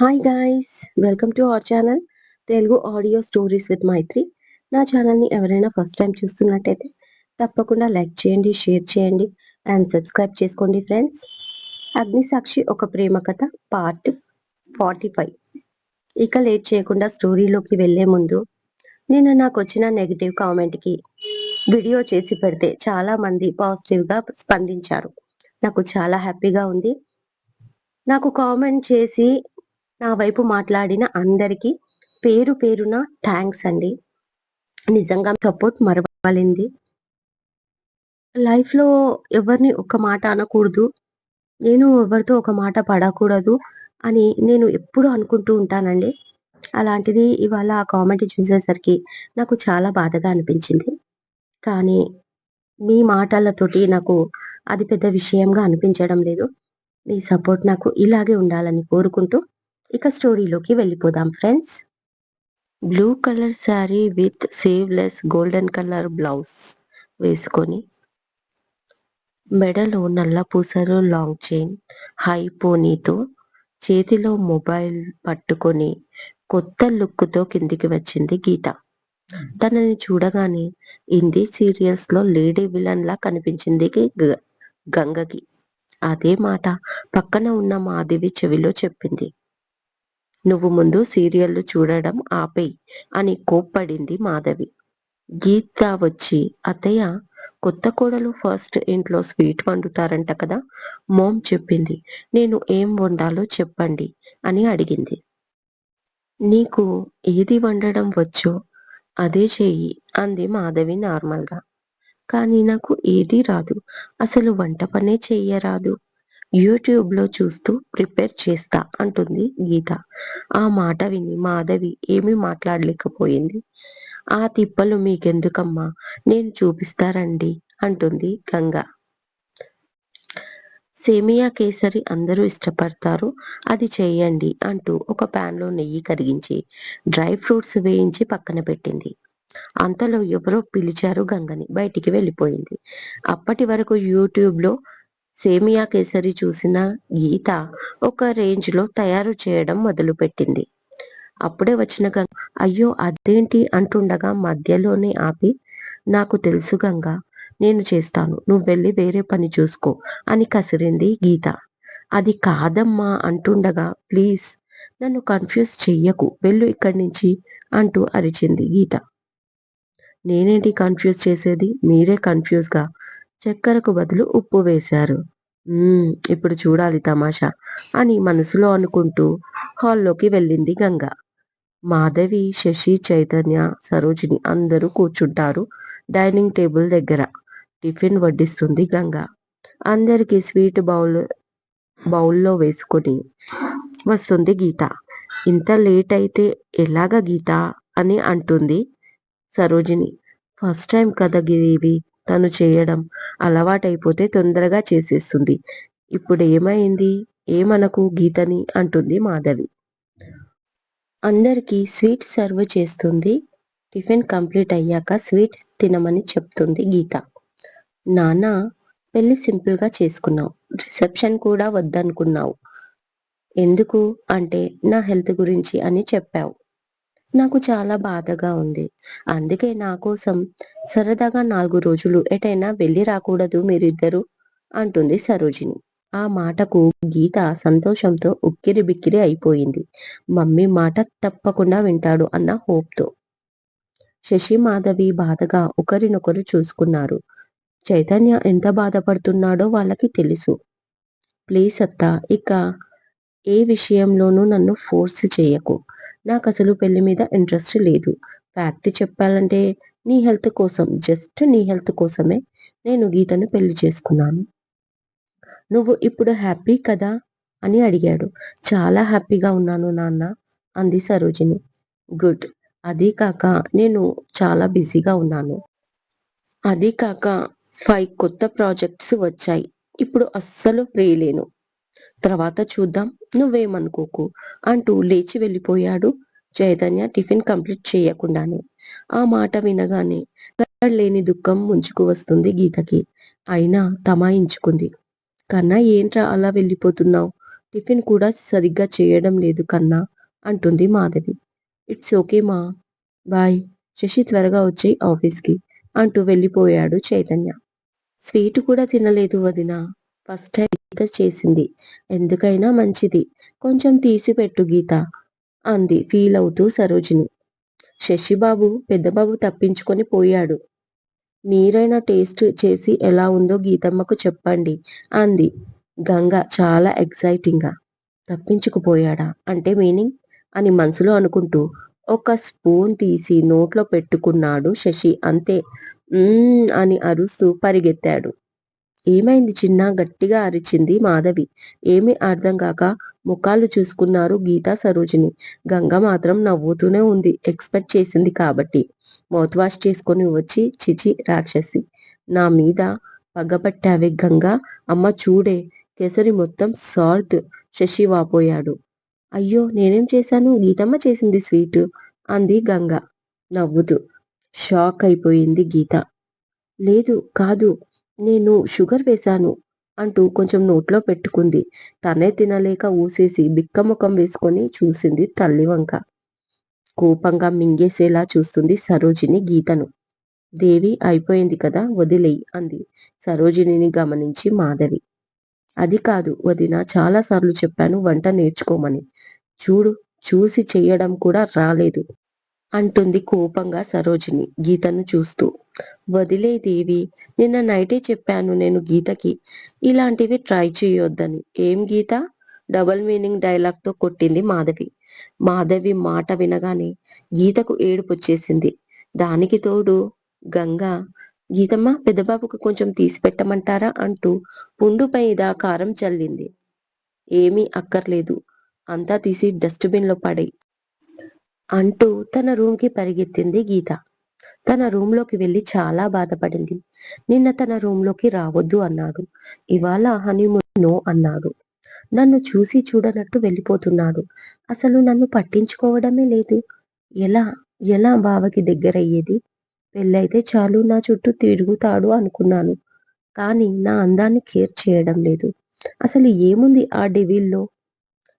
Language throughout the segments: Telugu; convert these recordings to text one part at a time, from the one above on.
Hi guys welcome to our channel Telugu audio stories with Maitri నా ఛానల్ని ఎవరైనా ఫస్ట్ టైం చూస్తున్నట్టయితే తప్పకుండా లైక్ చేయండి షేర్ చేయండి అండ్ సబ్స్క్రైబ్ చేసుకోండి ఫ్రెండ్స్ అగ్నిసాక్షి ఒక ప్రేమ కథ పార్ట్ ఫార్టీ ఫైవ్ ఇక లేట్ చేయకుండా స్టోరీలోకి వెళ్ళే ముందు నేను నాకు వచ్చిన నెగిటివ్ కామెంట్కి వీడియో చేసి పెడితే చాలా మంది పాజిటివ్గా స్పందించారు. నాకు చాలా హ్యాపీగా ఉంది. నాకు కామెంట్ చేసి నా వైపు మాట్లాడిన అందరికీ పేరు పేరున థ్యాంక్స్ అండి. నిజంగా సపోర్ట్ మరవలింది. లైఫ్లో ఎవరిని ఒక మాట అనకూడదు నేను ఎవరితో ఒక మాట పడకూడదు అని నేను ఎప్పుడు అనుకుంటూ ఉంటానండి. అలాంటిది ఇవాళ ఆ కామెంట్ చూసేసరికి నాకు చాలా బాధగా అనిపించింది. కానీ మీ మాటలతోటి నాకు అది పెద్ద విషయంగా అనిపించడం లేదు. మీ సపోర్ట్ నాకు ఇలాగే ఉండాలని కోరుకుంటూ ఇక స్టోరీలోకి వెళ్ళిపోదాం friends. Blue colour sari with sleeveless golden colour blouse వేసుకొని మెడలో నల్ల పూసలు లాంగ్ చైన్ హై పోనీతో చేతిలో మొబైల్ పట్టుకొని కొత్త లుక్తో కిందికి వచ్చింది గీత. తనని చూడగానే హిందీ సీరియల్స్లో లేడీ విలన్ లా కనిపించింది గంగకి. అదే మాట పక్కన ఉన్న మాధవి చెవిలో చెప్పింది. నువ్వు ముందు సీరియల్లు చూడడం ఆపేయ్ అని కోప్పడింది మాధవి. గీత వచ్చి అత్తయ్య కొత్త కోడలు ఫస్ట్ ఇంట్లో స్వీట్ వండుతారంట కదా? మోమ్ చెప్పింది. నేను ఏం వండాలో చెప్పండి అని అడిగింది. నీకు ఏది వండడం వచ్చో అదే చెయ్యి అంది మాధవి నార్మల్గా. కానీ నాకు ఏది రాదు. అసలు వంట పనే చెయ్యరాదు. యూట్యూబ్లో చూస్తూ ప్రిపేర్ చేస్తా అంటుంది గీత. ఆ మాట విని మాధవి ఏమీ మాట్లాడలేకపోయింది. ఆ తిప్పలు మీకెందుకమ్మా? నేను చూపిస్తారండి అంటుంది గంగ. సేమియా కేసరి అందరూ ఇష్టపడతారు. అది చేయండి అంటూ ఒక ప్యాన్లో నెయ్యి కరిగించి డ్రై ఫ్రూట్స్ వేయించి పక్కన పెట్టింది. అంతలో ఎవరో పిలిచారు గంగని బయటికి వెళ్ళిపోయింది. అప్పటి వరకు యూట్యూబ్లో సేమియా కేసరి చూసిన గీత ఒక రేంజ్లో తయారు చేయడం మొదలుపెట్టింది. అప్పుడే వచ్చిన గంగ అయ్యో అదేంటి? అంటుండగా మధ్యలోనే ఆపి నాకు తెలుసు గంగ నేను చేస్తాను. నువ్వు వెళ్ళి వేరే పని చూసుకో అని కసిరింది గీత. అది కాదమ్మా అంటుండగా ప్లీజ్ నన్ను కన్ఫ్యూజ్ చెయ్యకు వెళ్ళు ఇక్కడి నుంచి అంటూ అరిచింది గీత. నేనేంటి కన్ఫ్యూజ్ చేసేది? మీరే కన్ఫ్యూజ్గా చక్కెరకు బదులు ఉప్పు వేశారు. ఇప్పుడు చూడాలి తమాషా అని మనసులో అనుకుంటూ హాల్లోకి వెళ్ళింది గంగ. మాధవి శశి చైతన్య సరోజిని అందరూ కూర్చుంటారు డైనింగ్ టేబుల్ దగ్గర. టిఫిన్ వడ్డిస్తుంది గంగ. అందరికీ స్వీట్ బౌల్ బౌల్లో వేసుకొని వస్తుంది గీత. ఇంత లేట్ అయితే ఎలాగ గీత? అని అంటుంది సరోజిని. ఫస్ట్ టైం కదా గిరివి తను చేయడం అలవాటైపోతే తొందరగా చేసేస్తుంది. ఇప్పుడు ఏమైంది ఏమనకు గీతని? అంటుంది మాధవి. అందరికీ స్వీట్ సర్వ్ చేస్తుంది. టిఫిన్ కంప్లీట్ అయ్యాక స్వీట్ తినమని చెప్తుంది గీత. నాన్న పెళ్ళి సింపుల్గా చేసుకున్నావు. రిసెప్షన్ కూడా వద్దనుకున్నావు. ఎందుకు? అంటే నా హెల్త్ గురించి అని చెప్పావు. నాకు చాలా బాధగా ఉంది. అందుకే నా కోసం సరదాగా నాలుగు రోజులు ఎటైనా వెళ్ళి రాకూడదు మీరిద్దరు అంటుంది సరోజిని. ఆ మాటకు గీత సంతోషంతో ఉక్కిరి బిక్కిరి అయిపోయింది. మమ్మీ మాట తప్పకుండా వింటాడు అన్న హోప్తో. శశి మాధవి బాధగా ఒకరినొకరు చూసుకున్నారు. చైతన్య ఎంత బాధపడుతున్నాడో వాళ్ళకి తెలుసు. ప్లీజ్ అత్త ఇక ఏ విషయంలోనూ నన్ను ఫోర్స్ చేయకు. నాకు అసలు పెళ్ళి మీద ఇంట్రెస్ట్ లేదు. ఫ్యాక్ట్ చెప్పాలంటే నీ హెల్త్ కోసం జస్ట్ నీ హెల్త్ కోసమే నేను గీతను పెళ్ళి చేసుకున్నాను. నువ్వు ఇప్పుడు హ్యాపీ కదా? అని అడిగాడు. చాలా హ్యాపీగా ఉన్నాను నాన్న అంది సరోజిని. గుడ్. అది కాక నేను చాలా బిజీగా ఉన్నాను. అది కాక ఫైవ్ కొత్త ప్రాజెక్ట్స్ వచ్చాయి. ఇప్పుడు అస్సలు ఫ్రీ లేను. తర్వాత చూద్దాం. నువ్వేమనుకోకు. అంటూ లేచి వెళ్ళిపోయాడు. చైతన్య టిఫిన్ కంప్లీట్ చేయకుండానే. ఆ మాట వినగానే లేని దుఃఖం ముంచుకు వస్తుంది గీతకి. అయినా తమాయించుకుంది కన్నా ఏంట్రా అలా వెళ్ళిపోతున్నావు? టిఫిన్ కూడా సరిగ్గా చేయడం లేదు కన్నా అంటుంది మాధవి. ఇట్స్ ఓకే మా. బాయ్. శశి త్వరగా వచ్చి ఆఫీస్కి అంటూ వెళ్ళిపోయాడు చైతన్య. స్వీట్ కూడా తినలేదు వదినా. ఫస్ట్ టైం గీత చేసింది. ఎందుకైనా మంచిది. కొంచెం తీసి పెట్టు గీత అంది ఫీల్ అవుతూ సరోజిని. శశిబాబు పెద్దబాబు తప్పించుకొని పోయాడు. మీరైనా టేస్ట్ చేసి ఎలా ఉందో గీతమ్మకు చెప్పండి అంది. గంగ చాలా ఎక్సైటింగ్గా. తప్పించుకుపోయాడా? అంటే మీనింగ్? అని మనసులో అనుకుంటూ. ఒక స్పూన్ తీసి నోట్లో పెట్టుకున్నాడు శశి అంతే. అని అరుస్తూ పరిగెత్తాడు. ఏమైంది చిన్న? గట్టిగా అరిచింది మాధవి. ఏమీ అర్థం కాక ముఖాలు చూసుకున్నారు గీతా సరోజిని. గంగ మాత్రం నవ్వుతూనే ఉంది. ఎక్స్పెక్ట్ చేసింది కాబట్టి. మౌత్ వాష్ చేసుకొని వచ్చి చిచి రాక్షసి! నా మీద పగపట్టావే గంగ! అమ్మ చూడే! కేసరి మొత్తం సాల్ట్ శశి వాపోయాడు. అయ్యో! నేనేం చేశాను? గీతమ్మ చేసింది స్వీట్! అంది గంగ. నవ్వుతూ. షాక్ అయిపోయింది గీత. లేదు కాదు. నేను షుగర్ వేశాను అంటూ కొంచెం నోట్లో పెట్టుకుంది. తనే తినలేక ఊసేసి బిక్కముఖం వేసుకొని చూసింది తల్లి వంక. కోపంగా మింగేసేలా చూస్తుంది సరోజిని గీతను. దేవి అయిపోయింది కదా వదిలేయి అంది సరోజినిని గమనించి మాధవి. అది కాదు వదిన చాలాసార్లు చెప్పాను వంట నేర్చుకోమని. చూడు చూసి చెయ్యడం కూడా రాలేదు అంటుంది కోపంగా సరోజిని గీతను చూస్తూ. వదిలే దేవి నిన్న నైటే చెప్పాను నేను గీతకి ఇలాంటివి ట్రై చేయొద్దని. ఏం గీత? డబల్ మీనింగ్ డైలాగ్తో కొట్టింది మాధవి. మాధవి మాట వినగానే గీతకు ఏడుపు వచ్చేసింది. దానికి తోడు గంగ గీతమ్మ పెద్దబాబుకు కొంచెం తీసి పెట్టమంటారా? అంటూ పుండు మీద కారం చల్లింది. ఏమీ అక్కర్లేదు. అంతా తీసి డస్ట్బిన్లో పడేయ్ అంటూ తన రూమ్కి పరిగెత్తింది గీత. తన రూమ్లోకి వెళ్ళి చాలా బాధపడింది. నిన్న తన రూమ్లోకి రావద్దు అన్నాడు. ఇవాళ హనీమూన్ నో అన్నాడు. నన్ను చూసి చూడనట్టు వెళ్ళిపోతున్నాడు. అసలు నన్ను పట్టించుకోవడమే లేదు. ఎలా ఎలా బావకి దగ్గరయ్యేది? పెళ్ళైతే చాలు నా చుట్టూ తిరుగుతాడు అనుకున్నాను. కానీ నా అందాన్ని కేర్ చేయడం లేదు. అసలు ఏముంది ఆ డెవిల్లో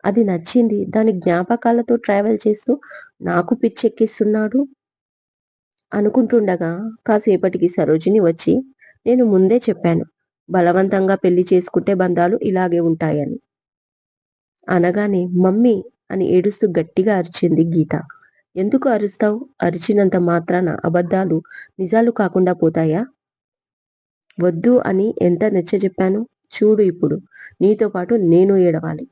అది నచ్చింది. దాని జ్ఞాపకాలతో ట్రావెల్ చేస్తూ నాకు పిచ్చెక్కిస్తున్నాడు. అనుకుంటుండగా కాసేపటికి సరోజిని వచ్చి నేను ముందే చెప్పాను బలవంతంగా పెళ్ళి చేసుకుంటే బంధాలు ఇలాగే ఉంటాయని. అనగానే మమ్మీ అని ఏడుస్తూ గట్టిగా అరిచింది గీత. ఎందుకు అరుస్తావు? అరిచినంత మాత్రాన అబద్ధాలు నిజాలు కాకుండా పోతాయా? వద్దు అని ఎంత నచ్చ చెప్పాను? చూడు ఇప్పుడు నీతో పాటు నేను ఏడవాలి.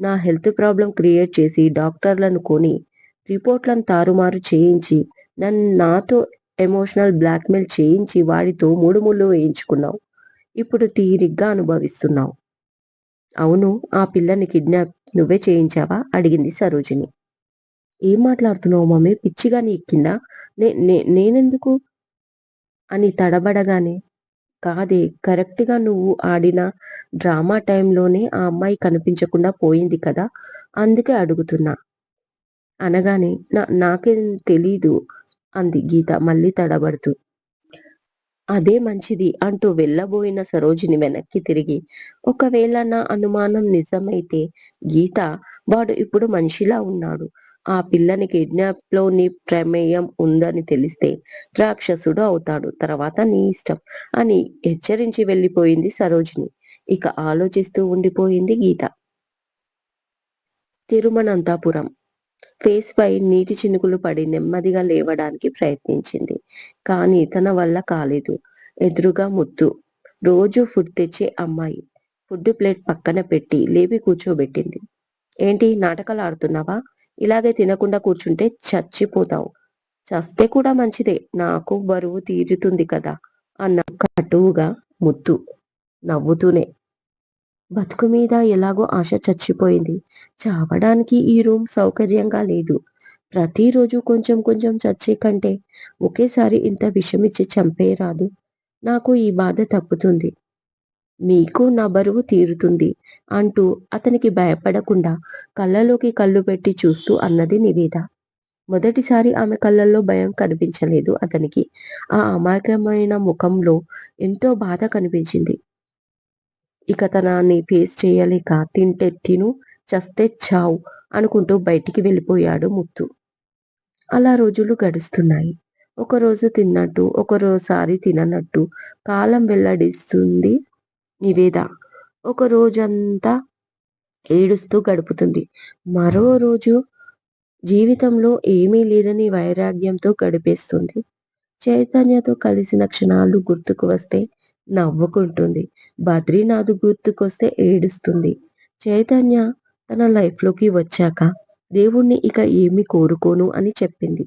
నా హెల్త్ ప్రాబ్లం క్రియేట్ చేసి డాక్టర్లను కొని రిపోర్ట్లను తారుమారు చేయించి నన్ను నాతో ఎమోషనల్ బ్లాక్మెయిల్ చేయించి వాడితో మూడు ముళ్ళు వేయించుకున్నావు. ఇప్పుడు తీరిగ్గా అనుభవిస్తున్నావు. అవును ఆ పిల్లని కిడ్నాప్ నువ్వే చేయించావా? అడిగింది సరోజిని. ఏం మాట్లాడుతున్నావు మమ్మీ? పిచ్చిగా నీ ఎక్కిందా నే నేనెందుకు? అని తడబడగానే కాదే కరెక్ట్గా నువ్వు ఆడిన డ్రామా టైంలోనే ఆ అమ్మాయి కనిపించకుండా పోయింది కదా? అందుకే అడుగుతున్నా. అనగానే నా నాకేం తెలీదు అంది గీత మళ్ళీ తడబడుతూ. అదే మంచిది అంటూ వెళ్ళబోయిన సరోజిని వెనక్కి తిరిగి ఒకవేళ నా అనుమానం నిజమైతే గీత వాడు ఇప్పుడు మనిషిలా ఉన్నాడు. ఆ పిల్లని కిడ్నాప్లో నీ ప్రమేయం ఉందని తెలిస్తే రాక్షసుడు అవుతాడు. తర్వాత నీ ఇష్టం అని హెచ్చరించి వెళ్ళిపోయింది సరోజిని. ఇక ఆలోచిస్తూ ఉండిపోయింది గీత. తిరుమనంతపురం ఫేస్ పై నీటి చినుకులు పడి నెమ్మదిగా లేవడానికి ప్రయత్నించింది. కానీ తన వల్ల కాలేదు. ఎదురుగా ముద్దు. రోజు ఫుడ్ తెచ్చే అమ్మాయి. ఫుడ్ ప్లేట్ పక్కన పెట్టి లేపి కూర్చోబెట్టింది. ఏంటి నాటకాలు ఆడుతున్నావా? ఇలాగే తినకుండా కూర్చుంటే చచ్చిపోతావు. చస్తే కూడా మంచిదే. నాకు బరువు తీరుతుంది కదా! అన్న కటువుగా ముద్దు నవ్వుతూనే బతుకు మీద ఎలాగో ఆశ చచ్చిపోయింది. చావడానికి ఈ రూమ్ సౌకర్యంగా లేదు. ప్రతిరోజు కొంచెం కొంచెం చచ్చే కంటే ఒకేసారి ఇంత విషమిచ్చి చంపేయరాదు నాకు ఈ బాధ తప్పుతుంది. మీకు నా బరువు తీరుతుంది అంటూ అతనికి భయపడకుండా కళ్ళలోకి కళ్ళు పెట్టి చూస్తూ అన్నది నివేద. మొదటిసారి ఆమె కళ్ళల్లో భయం కనిపించలేదు అతనికి. ఆ అమాయకమైన ముఖంలో ఎంతో బాధ కనిపించింది. ఇక తనని ఫేస్ చేయలేక తింటే తిను చస్తే చావు అనుకుంటూ బయటికి వెళ్ళిపోయాడు ముత్తు. అలా రోజులు గడుస్తున్నాయి. ఒకరోజు తిన్నట్టు ఒకరోసారి తిననట్టు కాలం వెల్లడిస్తుంది నివేద. ఒక రోజంతా ఏడుస్తూ గడుపుతుంది. మరో రోజు జీవితంలో ఏమీ లేదని వైరాగ్యంతో గడిపేస్తుంది. చైతన్యతో కలిసిన క్షణాలు గుర్తుకు వస్తే నవ్వుకుంటుంది. బద్రీనాథ్ గుర్తుకొస్తే ఏడుస్తుంది. చైతన్య తన లైఫ్లోకి వచ్చాక దేవుణ్ణి ఇక ఏమి కోరుకోను అని చెప్పింది.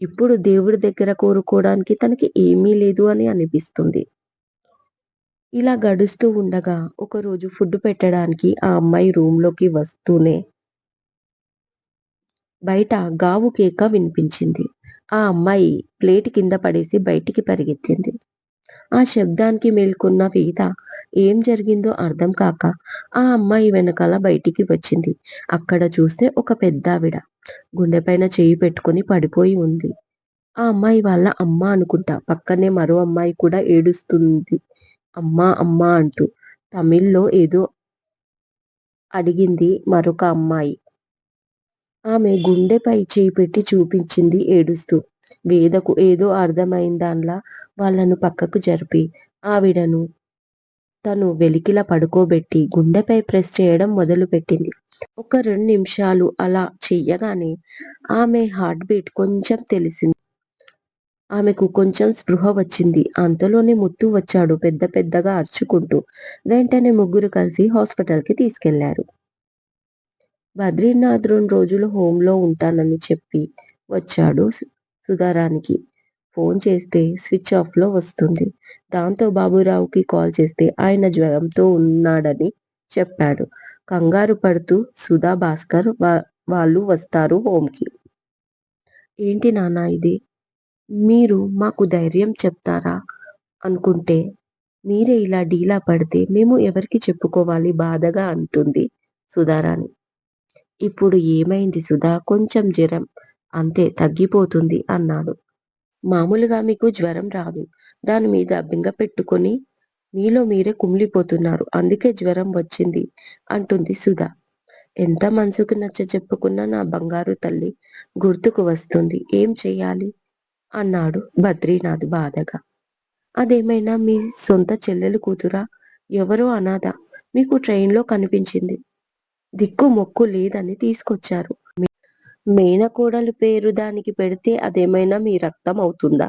ఇప్పుడు దేవుడి దగ్గర కోరుకోవడానికి తనకి ఏమీ లేదు అని అనిపిస్తుంది. ఇలా గడుస్తూ ఉండగా ఒకరోజు ఫుడ్ పెట్టడానికి ఆ అమ్మాయి రూమ్లోకి వస్తూనే బయట గావు కేక వినిపించింది. ఆ అమ్మాయి ప్లేట్ కింద పడేసి బయటికి పరిగెత్తింది. ఆ శబ్దానికి మేల్కొన్న వీద ఏం జరిగిందో అర్థం కాక ఆ అమ్మాయి వెనకాల బయటికి వచ్చింది. అక్కడ చూస్తే ఒక పెద్దావిడ గుండెపైన చేయి పెట్టుకుని పడిపోయి ఉంది. ఆ అమ్మాయి వాళ్ళ అమ్మ అనుకుంటా. పక్కనే మరో అమ్మాయి కూడా ఏడుస్తుంది. అమ్మా అమ్మా అంటూ తమిళ్ళో ఏదో అడిగింది మరొక అమ్మాయి. ఆమె గుండెపై చేయి పెట్టి చూపించింది ఏడుస్తూ వేదకు ఏదో అర్థమైందాన్లా వాళ్ళను పక్కకు జరిపి ఆవిడను తను వెలికిలా పడుకోబెట్టి గుండెపై ప్రెస్ చేయడం మొదలుపెట్టింది. ఒక రెండు నిమిషాలు అలా చెయ్యగానే ఆమె హార్ట్ బీట్ కొంచెం తెలిసింది. ఆమెకు కొంచెం స్పృహ వచ్చింది. అంతలోనే ముత్తు వచ్చాడు పెద్ద పెద్దగా అరుచుకుంటూ. వెంటనే ముగ్గురు కలిసి హాస్పిటల్కి తీసుకెళ్ళారు. బద్రీనాథ్ రెండు రోజులు హోంలో ఉంటానని చెప్పి వచ్చాడు సుధారానికి ఫోన్ చేస్తే స్విచ్ ఆఫ్లో వస్తుంది. దాంతో బాబురావుకి కాల్ చేస్తే ఆయన జ్వరంతో ఉన్నాడని చెప్పాడు. కంగారు పడుతూ సుధా భాస్కర్ వాళ్ళు వస్తారు హోమ్కి. ఏంటి నాన్న ఇది? మీరు మాకు ధైర్యం చెప్తారా? అనుకుంటే మీరే ఇలా డీలా పడితే మేము ఎవరికి చెప్పుకోవాలి బాధగా అంటుంది సుధారాణి. ఇప్పుడు ఏమైంది సుధా? కొంచెం జ్వరం. అంతే తగ్గిపోతుంది అన్నాడు. మామూలుగా మీకు జ్వరం రాదు. దాని మీద బింగ పెట్టుకొని మీలో మీరే కుమిలిపోతున్నారు. అందుకే జ్వరం వచ్చింది అంటుంది సుధా. ఎంత మనసుకు నచ్చ చెప్పుకున్నా నా బంగారు తల్లి గుర్తుకు వస్తుంది. ఏం చెయ్యాలి అన్నాడు బద్రీనాథ్ బాధగా. అదేమైనా మీ సొంత చెల్లెలు కూతురా? ఎవరో అనాథ. మీకు ట్రైన్లో కనిపించింది. దిక్కు మొక్కు లేదని తీసుకొచ్చారు. మేనకోడలు పేరు దానికి పెడితే అదేమైనా మీ రక్తం అవుతుందా?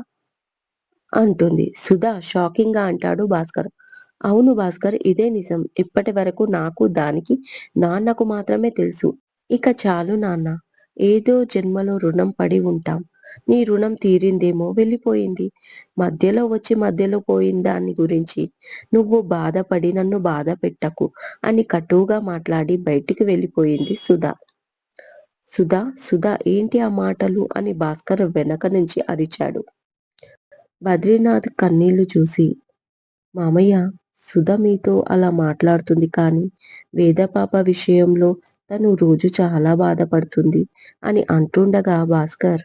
అంటుంది. సుధా షాకింగ్గా అంటాడు భాస్కర్. అవును భాస్కర్ ఇదే నిజం. ఇప్పటి వరకు నాకు దానికి నాన్నకు మాత్రమే తెలుసు. ఇక చాలు నాన్న. ఏదో జన్మలో రుణం పడి ఉంటాం. నీ రుణం తీరిందేమో వెళ్ళిపోయింది. మధ్యలో వచ్చి మధ్యలో పోయిన దాని గురించి నువ్వు బాధపడి నన్ను బాధ పెట్టకు అని కటువుగా మాట్లాడి బయటికి వెళ్ళిపోయింది సుధా. సుధా సుధా ఏంటి ఆ మాటలు అని భాస్కర్ వెనక నుంచి అరిచాడు. బద్రీనాథ్ కన్నీళ్ళు చూసి మామయ్య సుధ మీతో అలా మాట్లాడుతుంది కానీ వేదపాప విషయంలో తను రోజు చాలా బాధపడుతుంది అని అంటుండగా భాస్కర్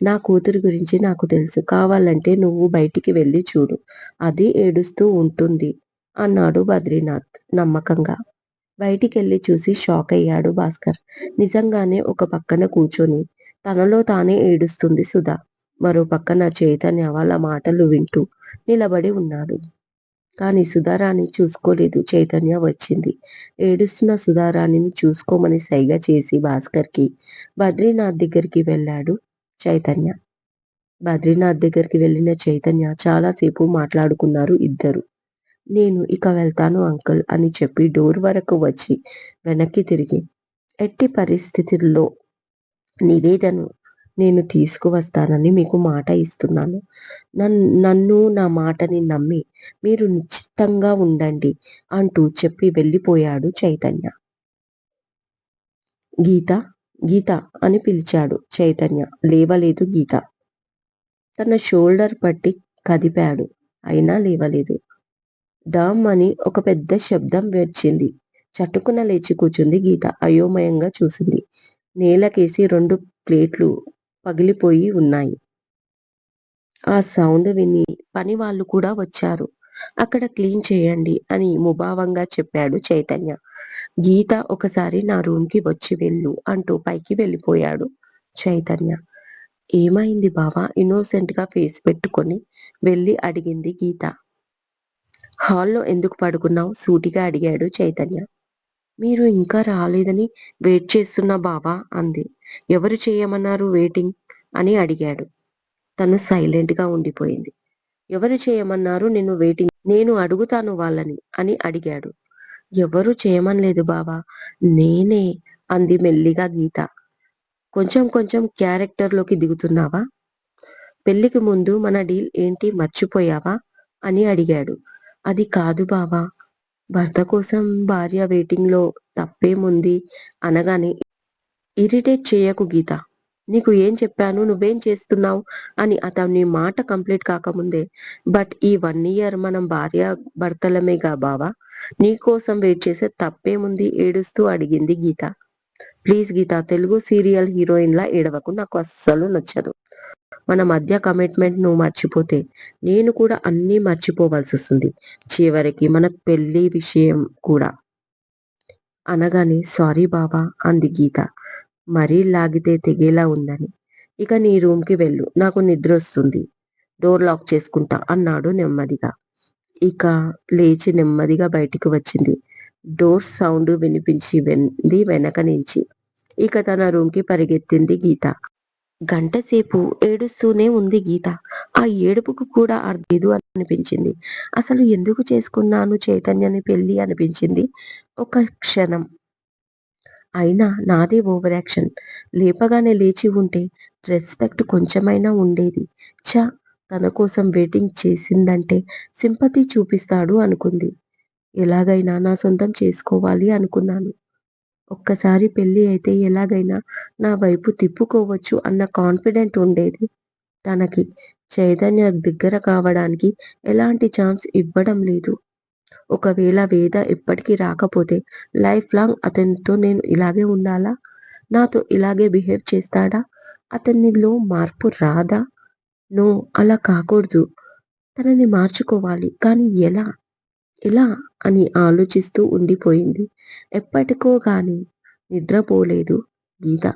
నా కూతురి గురించి నాకు తెలుసు కావాలంటే నువ్వు బయటికి వెళ్ళి చూడు అది ఏడుస్తూ ఉంటుంది అన్నాడు బద్రీనాథ్ నమ్మకంగా. బయటికెళ్ళి చూసి షాక్ అయ్యాడు భాస్కర్. నిజంగానే ఒక పక్కన కూర్చొని. తనలో తానే ఏడుస్తుంది సుధా. మరో పక్కన చైతన్య వాళ్ళ మాటలు వింటూ నిలబడి ఉన్నాడు. కానీ సుధారాణి చూసుకోలేదు. చైతన్య వచ్చింది. ఏడుస్తున్న సుధారాణిని చూసుకోమని సైగ చేసి భాస్కర్కి బద్రీనాథ్ దగ్గరికి వెళ్ళాడు చైతన్య. బద్రీనాథ్ దగ్గరికి వెళ్ళిన చైతన్య చాలాసేపు మాట్లాడుకున్నారు ఇద్దరు. నేను ఇక వెళ్తాను అంకుల్ అని చెప్పి డోర్ వరకు వచ్చి వెనక్కి తిరిగి ఎట్టి పరిస్థితుల్లో నివేదను నేను తీసుకువస్తానని మీకు మాట ఇస్తున్నాను. నన్ను నా మాటని నమ్మి మీరు నిశ్చితంగా ఉండండి అంటూ చెప్పి వెళ్ళిపోయాడు చైతన్య. గీత గీత అని పిలిచాడు చైతన్య. లేవలేదు గీత. తన షోల్డర్ పట్టి కదిపాడు. అయినా లేవలేదు. డామ్ అని ఒక పెద్ద శబ్దం వచ్చింది. చటుకున లేచి కూర్చుంది గీత. అయోమయంగా చూసింది. నేలకేసి రెండు ప్లేట్లు పగిలిపోయి ఉన్నాయి. ఆ సౌండ్ విని పని వాళ్ళు కూడా వచ్చారు. అక్కడ క్లీన్ చేయండి అని ముభావంగా చెప్పాడు చైతన్య. గీత ఒకసారి నా రూమ్కి వచ్చి వెళ్ళు అంటూ పైకి వెళ్ళిపోయాడు చైతన్య. ఏమైంది బావా? ఇన్నోసెంట్గా ఫేస్ పెట్టుకొని వెళ్ళి అడిగింది గీత. హాల్లో ఎందుకు పడుకున్నావు? సూటిగా అడిగాడు చైతన్య. మీరు ఇంకా రాలేదని వెయిట్ చేస్తున్నా బావా అంది. ఎవరు చేయమన్నారు వెయిటింగ్? అని అడిగాడు. తను సైలెంట్గా ఉండిపోయింది. ఎవరు చేయమన్నారు నిన్ను వెయిటింగ్? నేను అడుగుతాను వాళ్ళని అని అడిగాడు. ఎవరు చేయమనలేదు బావా. నేనే అంది మెల్లిగా గీత. కొంచెం కొంచెం క్యారెక్టర్లోకి దిగుతున్నావా? పెళ్ళికి ముందు మన డీల్ ఏంటి? మర్చిపోయావా? అని అడిగాడు. అది కాదు బావా. భర్త కోసం భార్య వెయిటింగ్లో తప్పేముంది అనగానే ఇరిటేట్ చేయకు గీత. నీకు ఏం చెప్పాను? నువ్వేం చేస్తున్నావు? అని అతని మాట కంప్లీట్ కాకముందే. బట్ ఈ వన్ ఇయర్ మనం భార్య భర్తలమేగా బావా? నీకోసం వెయిట్ చేసే తప్పేముంది? ఏడుస్తూ అడిగింది గీత. ప్లీజ్ గీత తెలుగు సీరియల్ హీరోయిన్లా ఏడవకు. నాకు అస్సలు నచ్చదు. మన మధ్య కమిట్మెంట్ నువ్వు మర్చిపోతే నేను కూడా అన్నీ మర్చిపోవాల్సి వస్తుంది. చివరికి మన పెళ్ళి విషయం కూడా. అనగానే సారీ బాబా అంది గీత. మరీ లాగితే తెగేలా ఉందని. ఇక నీ రూమ్కి వెళ్ళు. నాకు నిద్ర వస్తుంది. డోర్ లాక్ చేసుకుంటా అన్నాడు నెమ్మదిగా. ఇక లేచి నెమ్మదిగా బయటికి వచ్చింది. డోర్ సౌండ్ వినిపించి వెంది వెనక నుంచి. ఇక తన రూమ్కి పరిగెత్తింది గీత. గంటసేపు ఏడుస్తూనే ఉంది గీత. ఆ ఏడుపుకు కూడా అర్థేదు అనిపించింది. అసలు ఎందుకు చేసుకున్నాను చైతన్యని పెళ్ళి అనిపించింది? ఒక క్షణం. అయినా నాదే ఓవర్ యాక్షన్. లేపగానే లేచి ఉంటే రెస్పెక్ట్ కొంచెమైనా ఉండేది. చ తన కోసం వెయిటింగ్ చేసిందంటే సింపతి చూపిస్తాడు అనుకుంది. ఎలాగైనా నా సొంతం చేసుకోవాలి అనుకున్నాను. ఒక్కసారి పెళ్ళి అయితే ఎలాగైనా నా వైపు తిప్పుకోవచ్చు అన్న కాన్ఫిడెంట్ ఉండేది. తనకి చైతన్య దగ్గర కావడానికి ఎలాంటి ఛాన్స్ ఇవ్వడం లేదు. ఒకవేళ వేద ఎప్పటికీ రాకపోతే లైఫ్ లాంగ్ అతనితో నేను ఇలాగే ఉండాలా? నాతో ఇలాగే బిహేవ్ చేస్తాడా? అతనిలో మార్పు రాదా? నో అలా కాకూడదు. తనని మార్చుకోవాలి. కానీ ఎలా? ఎలా అని ఆలోచిస్తూ ఉండిపోయింది. ఎప్పటికో గాని నిద్రపోలేదు గీత.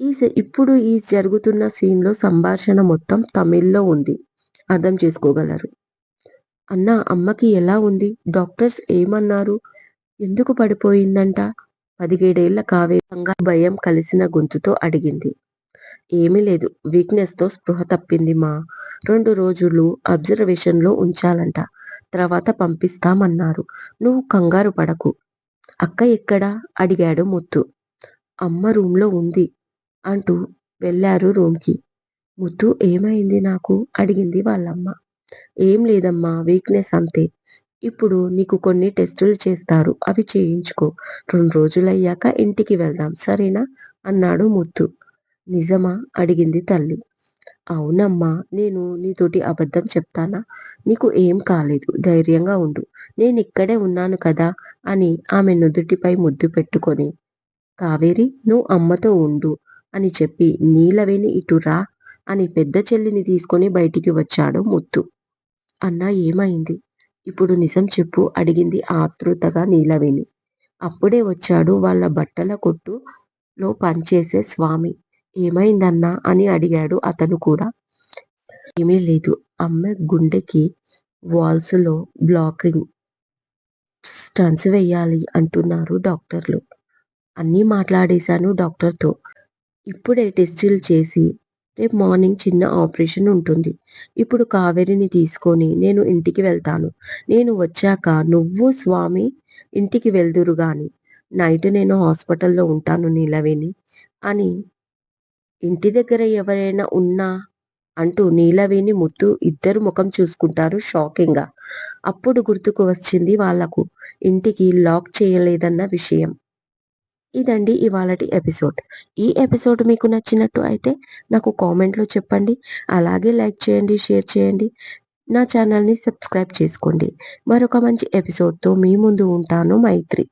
ఈ ఇప్పుడు ఈ జరుగుతున్న సీన్లో సంభాషణ మొత్తం తమిళ్ళో ఉంది. అర్థం చేసుకోగలరు. అన్న అమ్మకి ఎలా ఉంది? డాక్టర్స్ ఏమన్నారు? ఎందుకు పడిపోయిందంట? పదిహేడేళ్ళ కావేరంగా భయం కలిసిన గొంతుతో అడిగింది. ఏమీ లేదు. వీక్నెస్తో స్పృహ తప్పింది మా. రెండు రోజులు అబ్జర్వేషన్లో ఉంచాలంట. తర్వాత పంపిస్తామన్నారు. నువ్వు కంగారు పడకు. అక్క ఎక్కడా? అడిగాడు ముత్తు. అమ్మ రూమ్లో ఉంది అంటూ వెళ్ళారు రూమ్కి. ముత్తు ఏమైంది నాకు? అడిగింది వాళ్ళమ్మ. ఏం లేదమ్మా వీక్నెస్ అంతే. ఇప్పుడు నీకు కొన్ని టెస్టులు చేస్తారు. అవి చేయించుకో. రెండు రోజులయ్యాక ఇంటికి వెళ్దాం. సరేనా? అన్నాడు ముత్తు. నిజమా? అడిగింది తల్లి. అవునమ్మా నేను నీతోటి అబద్ధం చెప్తానా? నీకు ఏం కాలేదు ధైర్యంగా ఉండు. నేను ఇక్కడే ఉన్నాను కదా? అని ఆమె నుదుటిపై ముద్దు పెట్టుకొని కావేరి నువ్వు అమ్మతో ఉండు అని చెప్పి నీలవేణి ఇటు రా అని పెద్ద చెల్లిని తీసుకొని బయటికి వచ్చాడు ముత్తు. అన్నా ఏమైంది? ఇప్పుడు నిజం చెప్పు అడిగింది ఆతృతగా నీలవేణి అప్పుడే వచ్చాడు వాళ్ళ బట్టల కొట్టులో పనిచేసే స్వామి. ఏమైందన్నా అని అడిగాడు అతను కూడా. ఏమీ లేదు. అమ్మ గుండెకి వాల్స్లో బ్లాకింగ్ స్టన్స్ వేయాలి అంటున్నారు డాక్టర్లు. అన్నీ మాట్లాడేశాను డాక్టర్తో. ఇప్పుడే టెస్టులు చేసి రేపు మార్నింగ్ చిన్న ఆపరేషన్ ఉంటుంది. ఇప్పుడు కావేరిని తీసుకొని నేను ఇంటికి వెళ్తాను. నేను వచ్చాక నువ్వు స్వామి ఇంటికి వెళ్దురు గాని నైట్ నేను హాస్పిటల్లో ఉంటాను నీలవేణి అని ఇంటి దగ్గర ఎవరైనా ఉన్నా అంటూ నీలవేణి ముత్తు ఇద్దరు ముఖం చూసుకుంటారు షాకింగ్గా. అప్పుడు గుర్తుకు వచ్చింది వాళ్ళకు ఇంటికి లాక్ చేయలేదన్న విషయం. ఇదండి ఇవాళటి ఎపిసోడ్. ఈ ఎపిసోడ్ మీకు నచ్చినట్టు అయితే నాకు కామెంట్లో చెప్పండి. అలాగే లైక్ చేయండి షేర్ చేయండి. నా ఛానల్ని సబ్స్క్రైబ్ చేసుకోండి. మరొక మంచి ఎపిసోడ్తో మీ ముందు ఉంటాను మైత్రి.